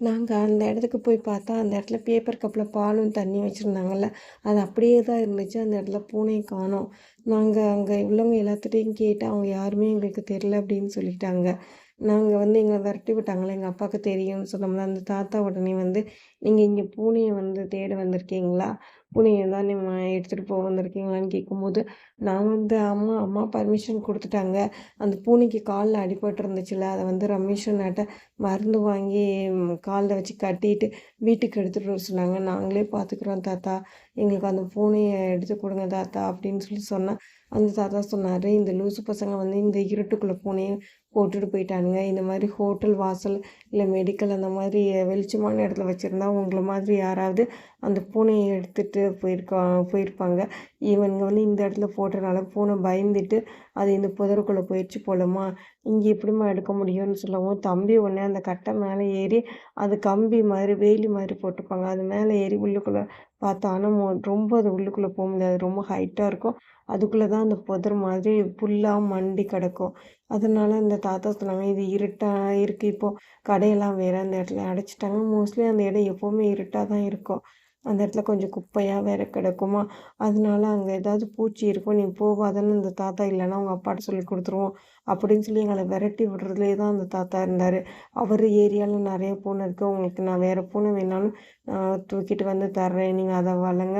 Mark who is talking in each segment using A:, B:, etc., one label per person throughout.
A: நாங்கள் அந்த இடத்துக்கு போய் பார்த்தா, அந்த இடத்துல பேப்பர் கப்பில் பாலும், தண்ணியும் வச்சுருந்தாங்கல்ல அது அப்படியே தான் இருந்துச்சு. அந்த இடத்துல பூனைய காணோம். நாங்கள் அங்கே உள்ளவங்க எல்லாத்துட்டையும் கேட்டு அவங்க யாருமே எங்களுக்கு தெரில அப்படின்னு சொல்லிட்டாங்க. நாங்கள் வந்து எங்களை விரட்டி விட்டாங்களே எங்கள் அப்பாவுக்கு தெரியும்னு சொன்னோம்ல, அந்த தாத்தா உடனே வந்து, நீங்கள் இங்கே பூனையை வந்து தேட வந்திருக்கீங்களா? பூனையை தான் நீங்கள் எடுத்துகிட்டு போக வந்திருக்கீங்களான்னு?" கேட்கும்போது, நான் வந்து அம்மா அம்மா பர்மிஷன் கொடுத்துட்டாங்க அந்த பூனைக்கு காலில் அடிபட்டு அதை வந்து ரமேஷ் மருந்து வாங்கி காலில் வச்சு கட்டிட்டு வீட்டுக்கு எடுத்துகிட்டு வர சொன்னாங்க. "நாங்களே பார்த்துக்குறோம் தாத்தா. எங்களுக்கு அந்த பூனையை எடுத்து கொடுங்க தாத்தா" அப்படின்னு சொல்லி சொன்னால் அந்த தாத்தா சொன்னார் "இந்த லூசு பசங்க வந்து இந்த இருட்டுக்குள்ளே பூனையை போட்டுட்டு போயிட்டாங்க போயிட்டானுங்க. இந்த மாதிரி ஹோட்டல் வாசல், இல்லை மெடிக்கல் அந்த மாதிரி வெளிச்சமான இடத்துல வச்சுருந்தா உங்களை மாதிரி யாராவது அந்த பூனையை எடுத்துகிட்டு போயிருக்கா போயிருப்பாங்க. இவனுங்க வந்து இந்த இடத்துல போட்டனால பூனை பயந்துட்டு, அது இந்த புதருக்குள்ளே போயிடுச்சு போலமா இங்கே எப்படிம்மா எடுக்க முடியும்னு சொல்லவும், தம்பி உடனே அந்த கட்டை மேலே ஏறி, அது கம்பி மாதிரி வேலி மாதிரி போட்டிருப்பாங்க. அது மேலே ஏறி உள்ளுக்குள்ளே பார்த்தா, ஆனா ரொம்ப அது உள்ளுக்குள்ளே போக முடியாது. ரொம்ப ஹைட்டாக இருக்கும். அதுக்குள்ளே தான் அந்த புதர் மாதிரி புல்லாக மண்டி கிடக்கும். அதனால இந்த தாத்தா சொன்னாங்க, "இது இருட்டாக இருக்குது இப்போது கடையெல்லாம் வேறு அந்த இடத்துல அடைச்சிட்டாங்க மோஸ்ட்லி அந்த இடம் எப்போவுமே இருட்டாக தான் இருக்கும். அந்த இடத்துல கொஞ்சம் குப்பையாக வேறு கிடக்குமா, அதனால அங்கே ஏதாவது பூச்சி இருக்கும். நீ போகாதன்னு" அந்த தாத்தா இல்லைன்னா உங்கள் அப்பாட்ட சொல்லி கொடுத்துருவோம் அப்படின்னு சொல்லி எங்களை விரட்டி விடுறதுலே தான் அந்த தாத்தா இருந்தார் அவர் ஏரியாவில் நிறைய பூனை இருக்குது உங்களுக்கு நான் வேறு பூனை வேணாலும் நான் தூக்கிட்டு வந்து தர்றேன். நீங்கள் அதை வளங்க.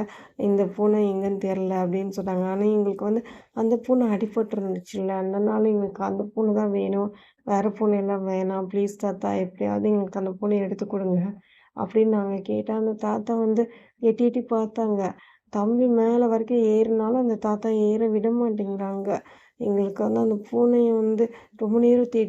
A: இந்த பூனை எங்கேன்னு தெரில அப்படின்னு சொன்னாங்க. ஆனால் எங்களுக்கு வந்து அந்த பூனை அடிபட்டு இருந்துச்சுல்ல, அதனால எங்களுக்கு அந்த பூனை தான் வேணும். வேறு பூனை எல்லாம் வேணாம். ப்ளீஸ் தாத்தா எப்படியாவது எங்களுக்கு அந்த பூனை எடுத்து கொடுங்க அப்படின்னு நாங்கள் கேட்டால் அந்த தாத்தா வந்து எட்டி எட்டி பார்த்தாங்க. தம்பி மேலே வரைக்கும் ஏறினாலும் அந்த தாத்தா ஏற விட மாட்டேங்கிறாங்க. எங்களுக்கு வந்து அந்த பூனையை வந்து ரொம்ப நேரம் தேடி